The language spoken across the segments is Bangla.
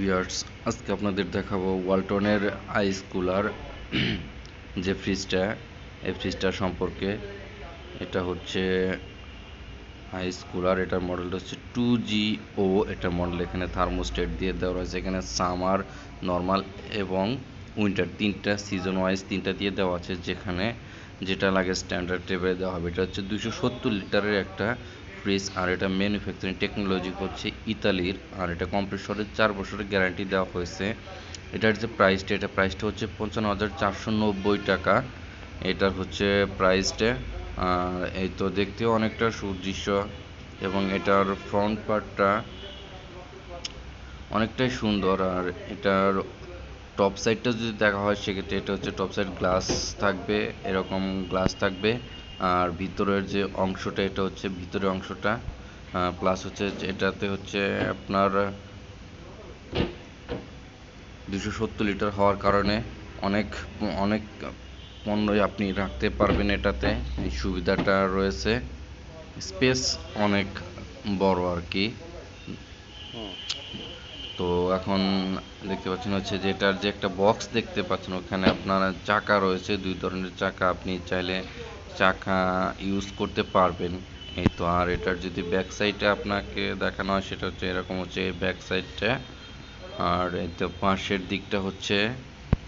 ভিউয়ার্স, আজকে আপনাদের দেখাবো ওয়ালটনের আইস কুলার যে ফ্রিজটা, এই ফ্রিজটা সম্পর্কে। এটা হচ্ছে আইস কুলার এটার মডেলটা হচ্ছে টু জি ও এটার মডেল এখানে থার্মোস্টেট দিয়ে দেওয়া রয়েছে। এখানে সামার, নর্মাল এবং উইন্টার, তিনটা সিজন ওয়াইজ তিনটা দিয়ে দেওয়া আছে যেখানে যেটা লাগে স্ট্যান্ডার্ড টেবিলে দেওয়া হবে। এটা হচ্ছে দুশো সত্তর লিটারের একটা ফ্রিজ আর এটা ম্যানুফ্যাকচারিং টেকনোলজি হচ্ছে ইতালির, আর এটা কম্প্রেসরের চার বছরের গ্যারান্টি দেওয়া হয়েছে। এটার যে প্রাইসটা এটা প্রাইসটা হচ্ছে পঞ্চান্ন হাজার চারশো নব্বই টাকা। এটার হচ্ছে প্রাইসটা এই তো দেখতেও অনেকটা সুদৃশ্য এবং এটার ফ্রন্ট পার্টটা অনেকটাই সুন্দর। আর এটার টপ সাইডটা যদি দেখা হয়, সেক্ষেত্রে এটা হচ্ছে টপ সাইড গ্লাস থাকবে, এরকম গ্লাস থাকবে। আর ভিতরের যে অংশটা, এটা হচ্ছে ভিতরের অংশটা প্লাস হচ্ছে এটাতে হচ্ছে আপনার দুশো সত্তর লিটার হওয়ার কারণে অনেক অনেক পণ্যই আপনি রাখতে পারবেন এটাতে। এই সুবিধাটা রয়েছে। স্পেস অনেক বড় আর কি। তো এখন দেখতে পাচ্ছেন হচ্ছে যে এটার যে একটা বক্স দেখতে পাচ্ছেন, ওখানে আপনার চাকা রয়েছে, দুই ধরনের চাকা। আপনি চাইলে চাকা ইউজ করতে পারবেন। এই তো, আর এটার যদি ব্যাক সাইডে আপনাকে দেখানো হয়, সেটা হচ্ছে এরকম হচ্ছে ব্যাক সাইডটা আর এই তো পাশের দিকটা হচ্ছে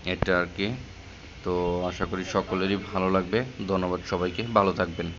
এটা আর কি। তো আশা করি সকলেরই ভালো লাগবে। ধন্যবাদ সবাইকে। ভালো থাকবেন।